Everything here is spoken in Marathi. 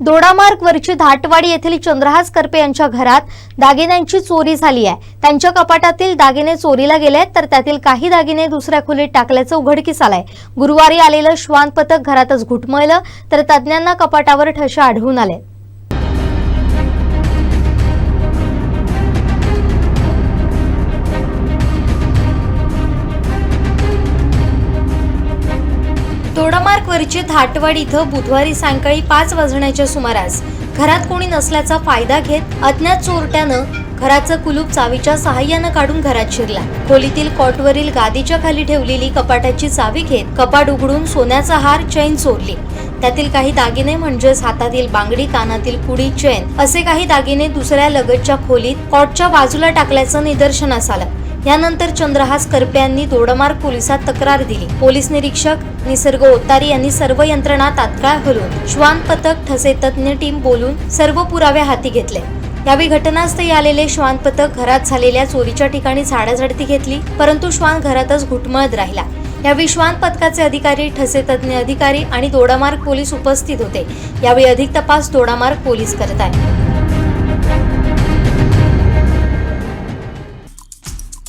दोडामार्गवरची धाटवाडी येथील चंद्रहास करपे यांच्या घरात दागिन्यांची चोरी झाली आहे. त्यांच्या कपाटातील दागिने चोरीला गेले तर त्यातील काही दागिने दुसऱ्या खोलीत टाकल्याचं उघडकीस आलंय. गुरुवारी आलेलं श्वान पथक घरातच घुटमळलं तर तज्ज्ञांना कपाटावर ठसे आढळून आले. दोडामार्गवरची थाटवाडी इथं बुधवारी सायंकाळी पाच वाजण्याच्या सुमारास घरात कोणी नसल्याचा फायदा घेत अज्ञात चोरट्यानं घराचं कुलूप चावीच्या सहाय्यानं काढून घरात शिरला. खोलीतील कॉटवरील गादीच्या खाली ठेवलेली कपाटाची चावी घेत कपाट उघडून सोन्याचा हार चैन चोरली. त्यातील काही दागिने म्हणजेच हातातील बांगडी कानातील कुडी चैन असे काही दागिने दुसऱ्या लगतच्या खोलीत कॉटच्या बाजूला टाकल्याचं निदर्शनास आलं. यानंतर चंद्रहास करपे यांनी दोडमार्ग पोलिसात तक्रार दिली. पोलीस निरीक्षक निसर्ग ओतारी यांनी सर्व यंत्रणा तात्काळ हलवून श्वान पथक ठसे तज्ज्ञ टीम बोलून सर्व पुरावे हाती घेतले. यावेळी घटनास्थळी आलेले श्वान पथक घरात झालेल्या चोरीच्या ठिकाणी झाडाझडती घेतली परंतु श्वान घरातच घुटमळत राहिला. यावेळी श्वान पथकाचे अधिकारी ठसे तज्ज्ञ अधिकारी आणि दोडामार्ग पोलीस उपस्थित होते. यावेळी अधिक तपास दोडामार्ग पोलीस करत आहे